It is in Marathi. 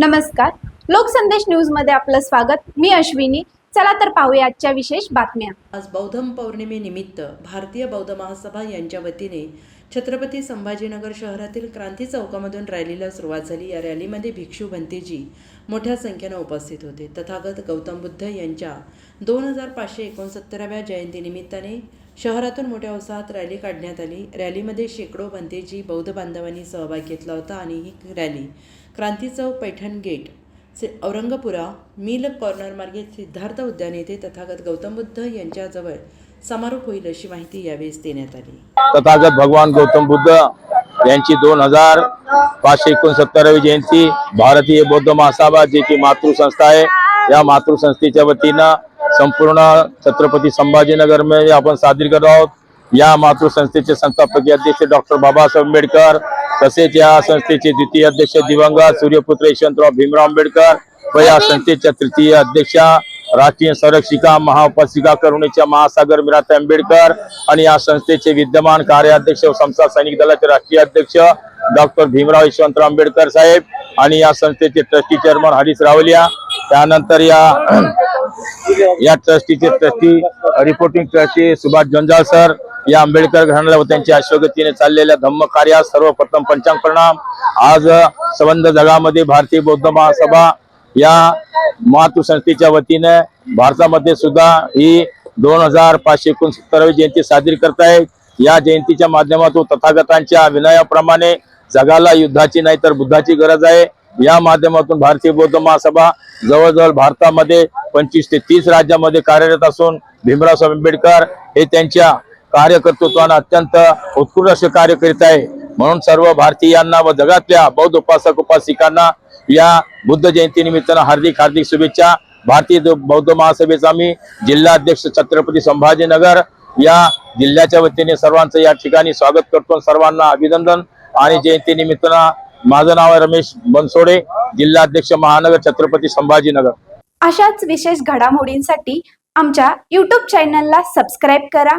नमस्कार. लोकसंदेश न्यूजमध्ये आपलं स्वागत. मी अश्विनी. चला तर पाहूया आजच्या विशेष बातम्या. आज बौद्ध पौर्णिमेनिमित्त भारतीय बौद्ध महासभा यांच्या वतीने छत्रपती संभाजीनगर शहरातील क्रांती चौकामधून रॅलीला सुरुवात झाली. या रॅलीमध्ये भिक्षू भंतेजी मोठ्या संख्येनं उपस्थित होते. तथागत गौतम बुद्ध यांच्या दोन हजार पाचशे एकोणसत्तराव्या जयंतीनिमित्ताने शहरातून मोठ्या उत्साहात रॅली काढण्यात आली. रॅलीमध्ये शेकडो भंतेजी बौद्ध बांधवांनी सहभाग घेतला होता आणि ही रॅली क्रांती चौक पैठण गेट से औरंगपुरा मिल कॉर्नरमार्गे सिद्धार्थ उद्यान येथे तथागत गौतम बुद्ध यांच्याजवळ समारोप होईल अशी माहिती यावेळेस देण्यात आली. तथागत भगवान गौतम बुद्ध यांची दोन हजार पाचशे एकोणसत्तरावी जयंती भारतीय बौद्ध महासभा जे की मातृसंस्था आहे या मातृसंस्थेच्या वतीनं संपूर्ण छत्रपती संभाजीनगरमध्ये आपण साजरी करत आहोत. या मातृसंस्थेचे संस्थापकीय अध्यक्ष डॉक्टर बाबासाहेब आंबेडकर तसेच या संस्थेचे द्वितीय अध्यक्ष दिवंगत सूर्यपुत्र यशवंतराव भीमराव आंबेडकर व या संस्थेच्या तृतीय अध्यक्षा राष्ट्रीय संरक्षिका महाउपासिका करुणेच्या महासागर मीराताई आंबेडकर आणि या संस्थेचे विद्यमान कार्याध्यक्ष व संस्था सैनिक दलाचे राष्ट्रीय अध्यक्ष डॉक्टर भीमराव यशवंतराव आंबेडकर साहेब आणि या संस्थेचे ट्रस्टी चेअरमन हरीश रावलिया. त्यानंतर या या ट्रस्टीचे trustee reporting trustee Subhash Janjal sir या आंबेडकर घराण्याला व त्यांच्या अश्वगतीने चाललेल्या धम्म कार्यात सर्वप्रथम पंचांग प्रणाम. आज संबंध जगामध्ये भारतीय बौद्ध महासभा या मातृसंस्थेच्या वतीने भारतामध्ये सुद्धा ही दोन हजार पाचशे एकोणसत्तरावी जयंती साजरी करतायत या जयंतीच्या माध्यमातून तथागतांच्या विनयाप्रमाणे जगाला युद्धाची नाही तर बुद्धाची गरज आहे. या माध्यमातून भारतीय बौद्ध महासभा जवळजवळ भारतामध्ये पंचवीस ते तीस राज्यामध्ये कार्यरत असून भीमराव आंबेडकर हे त्यांच्या कार्यकर्तृत्वानं अत्यंत उत्कृष्ट असे कार्य करीत आहे. म्हणून सर्व भारतीयांना व जगातल्या बौद्ध उपासक उपासिकांना या बुद्ध जयंती निमित्तानं हार्दिक हार्दिक शुभेच्छा. भारतीय बौद्ध महासभेचा मी जिल्हाध्यक्ष छत्रपती संभाजीनगर या जिल्ह्याच्या वतीने सर्वांचं या ठिकाणी स्वागत करतो सर्वांना अभिनंदन. आणि जयंती निमित्तानं माझं नाव आहे रमेश बनसोडे जिल्हाध्यक्ष महानगर छत्रपती संभाजीनगर. अशाच विशेष घडामोडींसाठी आमच्या यूट्यूब चॅनलला सबस्क्राईब करा.